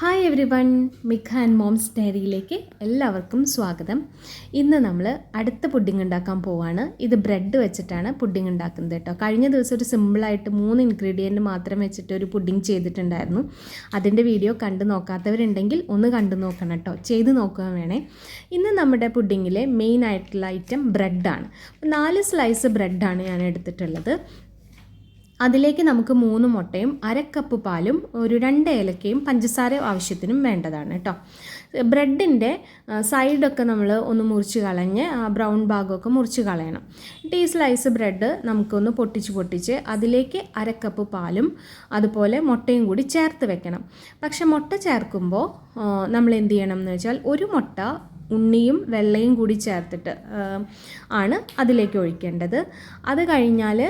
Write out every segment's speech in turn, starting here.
Hi everyone Mikha and moms ഡയറിയിലേക്ക് എല്ലാവർക്കും സ്വാഗതം. ഇന്ന് നമ്മൾ അടുത്ത പുഡിംഗ് ഉണ്ടാക്കാൻ പോവാണ്. ഇത് ബ്രെഡ് വെച്ചിട്ടാണ് പുഡിംഗ് ഉണ്ടാക്കുന്നത് കേട്ടോ. കഴിഞ്ഞ ദിവസം ഒരു സിമ്പിളായിട്ട് മൂന്ന് ഇൻഗ്രീഡിയന്റ് മാത്രം വെച്ചിട്ട് ഒരു പുഡിംഗ് ചെയ്തിട്ടുണ്ടായിരുന്നു. അതിന്റെ വീഡിയോ കണ്ടു നോക്കാത്തവരുണ്ടെങ്കിൽ ഒന്ന് കണ്ടു നോക്കണം കേട്ടോ. ചെയ്ത് നോക്കുക വേണേ. ഇന്ന് നമ്മുടെ പുഡിങ്ങിലെ മെയിൻ ആയിട്ടുള്ള ഐറ്റം ബ്രെഡാണ് നാല് സ്ലൈസ് ബ്രെഡാണ് ഞാൻ എടുത്തിട്ടുള്ളത്. അതിലേക്ക് നമുക്ക് മൂന്ന് മുട്ടയും അര കപ്പ് പാലും ഒരു രണ്ട് ഏലക്കയും പഞ്ചസാര ആവശ്യത്തിനും വേണ്ടതാണ് കേട്ടോ ബ്രെഡിന്റെ സൈഡൊക്കെ നമ്മൾ ഒന്ന് മുറിച്ച് കളഞ്ഞ് ആ ബ്രൗൺ ഭാഗമൊക്കെ മുറിച്ച് കളയണം. ഈ സ്ലൈസ് ബ്രെഡ് നമുക്കൊന്ന് പൊട്ടിച്ച് പൊട്ടിച്ച് അതിലേക്ക് അര കപ്പ് പാലും അതുപോലെ മുട്ടയും കൂടി ചേർത്ത് വെക്കണം. പക്ഷെ മുട്ട ചേർക്കുമ്പോൾ നമ്മൾ എന്ത് ചെയ്യണം എന്ന് വെച്ചാൽ ഒരു മുട്ട ഉണ്ണിയും വെള്ളയും കൂടി ചേർത്തിട്ട് ആണ് അതിലേക്ക് ഒഴിക്കേണ്ടത്. അത് കഴിഞ്ഞാൽ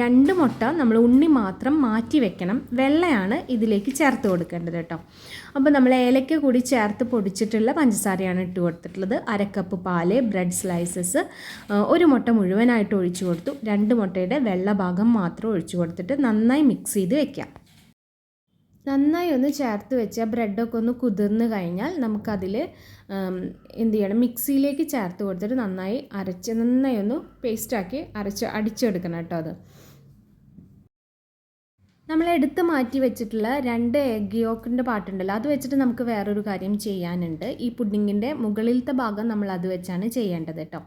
രണ്ട് മുട്ട നമ്മൾ ഉണ്ണി മാത്രം മാറ്റി വെക്കണം. വെള്ളയാണ് ഇതിലേക്ക് ചേർത്ത് കൊടുക്കേണ്ടത് കേട്ടോ. അപ്പോൾ നമ്മൾ ഏലക്ക കൂടി ചേർത്ത് പൊടിച്ചിട്ടുള്ള പഞ്ചസാരയാണ് ഇട്ട് കൊടുത്തിട്ടുള്ളത്. അരക്കപ്പ് പാൽ ബ്രെഡ് സ്ലൈസസ് ഒരു മുട്ട മുഴുവനായിട്ട് ഒഴിച്ചു കൊടുത്തു. രണ്ട് മുട്ടയുടെ വെള്ള ഭാഗം മാത്രം ഒഴിച്ചു കൊടുത്തിട്ട് നന്നായി മിക്സ് ചെയ്ത് വെക്കാം. നന്നായി ഒന്ന് ചേർത്ത് വെച്ച ബ്രെഡൊക്കെ ഒന്ന് കുതിർന്ന് കഴിഞ്ഞാൽ നമുക്കതിൽ എന്ത് ചെയ്യണം? മിക്സിയിലേക്ക് ചേർത്ത് കൊടുത്തിട്ട് നന്നായി അരച്ച് നന്നായി ഒന്ന് പേസ്റ്റാക്കി അരച്ച് അടിച്ചെടുക്കണം കേട്ടോ അത്. നമ്മൾ എടുത്ത് മാറ്റി വെച്ചിട്ടുള്ള രണ്ട് എഗ് യോക്കിന്റെ പാട്ടുണ്ടല്ലോ അത് വെച്ചിട്ട് നമുക്ക് വേറൊരു കാര്യം ചെയ്യാനുണ്ട്. ഈ പുഡിങ്ങിന്റെ മുകളിലത്തെ ഭാഗം നമ്മൾ അത് വെച്ചാണ് ചെയ്യേണ്ടത് കേട്ടോ.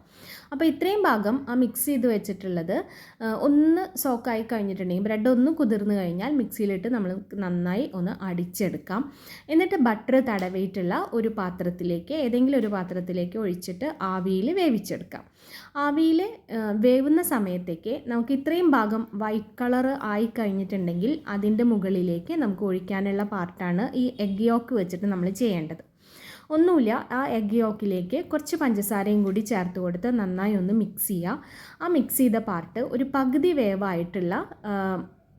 അപ്പോൾ ഇത്രയും ഭാഗം ആ മിക്സ് ചെയ്ത് വെച്ചിട്ടുള്ളത് ഒന്ന് സോക്കായി കഴിഞ്ഞിട്ടുണ്ടെങ്കിൽ ബ്രെഡ് ഒന്ന് കുതിർന്ന് കഴിഞ്ഞാൽ മിക്സിയിലിട്ട് നമ്മൾ നന്നായി ഒന്ന് അടിച്ചെടുക്കാം. എന്നിട്ട് ബട്ടർ തടവിയിട്ടുള്ള ഒരു പാത്രത്തിലേക്ക് ഏതെങ്കിലും ഒരു പാത്രത്തിലേക്ക് ഒഴിച്ചിട്ട് ആവിയിൽ വേവിച്ചെടുക്കാം. ആവിയിൽ വേവുന്ന സമയത്തേക്ക് നമുക്ക് ഇത്രയും ഭാഗം വൈറ്റ് കളർ ആയി കഴിഞ്ഞിട്ടുണ്ടെങ്കിൽ അതിന്റെ മുകളിലേക്ക് നമുക്ക് ഒഴിക്കാനുള്ള പാർട്ടാണ് ഈ എഗ് യോക്ക് വെച്ചിട്ട് നമ്മൾ ചെയ്യേണ്ടത്. ഒന്നുമില്ല ആ എഗ് യോക്കിലേക്ക് കുറച്ച് പഞ്ചസാരയും കൂടി ചേർത്ത് കൊടുത്ത് നന്നായി ഒന്ന് മിക്സ് ചെയ്യുക. ആ മിക്സ് ചെയ്ത പാർട്ട് ഒരു പകുതി വേവായിട്ടുള്ള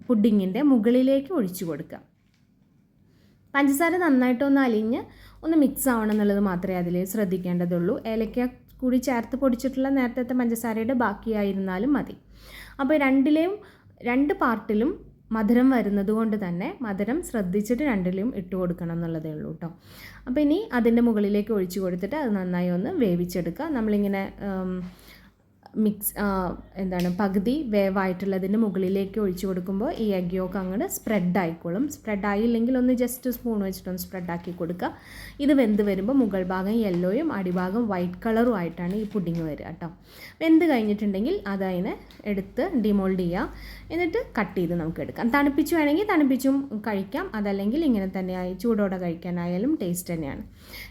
പുഡിങ്ങിന്റെ മുകളിലേക്ക് ഒഴിച്ചു കൊടുക്കുക. പഞ്ചസാര നന്നായിട്ടൊന്ന് അലിഞ്ഞ് ഒന്ന് മിക്സ് ആവണം എന്നുള്ളത് മാത്രമേ അതിൽ ശ്രദ്ധിക്കേണ്ടതുള്ളൂ. ഏലക്ക കൂടി ചേർത്ത് പൊടിച്ചിട്ടുള്ള നേരത്തെ പഞ്ചസാരയുടെ ബാക്കിയായിരുന്നാലും മതി. അപ്പോൾ രണ്ടിലെയും രണ്ട് പാർട്ടിലും മധുരം വരുന്നത് കൊണ്ട് തന്നെ മധുരം ശ്രദ്ധിച്ചിട്ട് രണ്ടിലും ഇട്ട് കൊടുക്കണം എന്നുള്ളതേ ഉള്ളൂ കേട്ടോ അപ്പോൾ ഇനി അതിന്റെ മുകളിലേക്ക് ഒഴിച്ചു കൊടുത്തിട്ട് അത് നന്നായി ഒന്ന് വേവിച്ചെടുക്കുക. നമ്മളിങ്ങനെ മിക്സ് എന്താണ് പകുതി വേവായിട്ടുള്ളതിന് മുകളിലേക്ക് ഒഴിച്ചു കൊടുക്കുമ്പോൾ ഈ എഗ് യോക്ക് അങ്ങോട്ട് സ്പ്രെഡ് ആയിക്കോളും. സ്പ്രെഡ് ആയില്ലെങ്കിൽ ഒന്ന് ജസ്റ്റ് സ്പൂൺ വെച്ചിട്ടൊന്ന് സ്പ്രെഡ് ആക്കി കൊടുക്കുക. ഇത് വെന്ത് വരുമ്പോൾ മുകൾ ഭാഗം യെല്ലോയും അടിഭാഗം വൈറ്റ് കളറും ആയിട്ടാണ് ഈ പുഡിങ് വരിക കേട്ടോ. വെന്ത് കഴിഞ്ഞിട്ടുണ്ടെങ്കിൽ അതതിനെ എടുത്ത് ഡിമോൾഡ് ചെയ്യുക. എന്നിട്ട് കട്ട് ചെയ്ത് നമുക്ക് എടുക്കാം. തണുപ്പിച്ച് വേണമെങ്കിൽ തണുപ്പിച്ചും കഴിക്കാം. അതല്ലെങ്കിൽ ഇങ്ങനെ തന്നെയായി ചൂടോടെ കഴിക്കാനായാലും ടേസ്റ്റ് തന്നെയാണ്.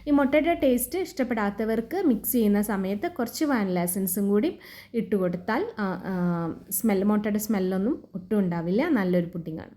ഈ മുട്ടയുടെ ടേസ്റ്റ് ഇഷ്ടപ്പെടാത്തവർക്ക് മിക്സ് ചെയ്യുന്ന സമയത്ത് കുറച്ച് വാനില എസൻസും കൂടി ഇട്ട് കൊടുത്താൽ സ്മെല്ല് മുട്ടയുടെ സ്മെല്ലൊന്നും ഒട്ടും ഉണ്ടാവില്ല. നല്ലൊരു പുഡിങ്ങാണ്.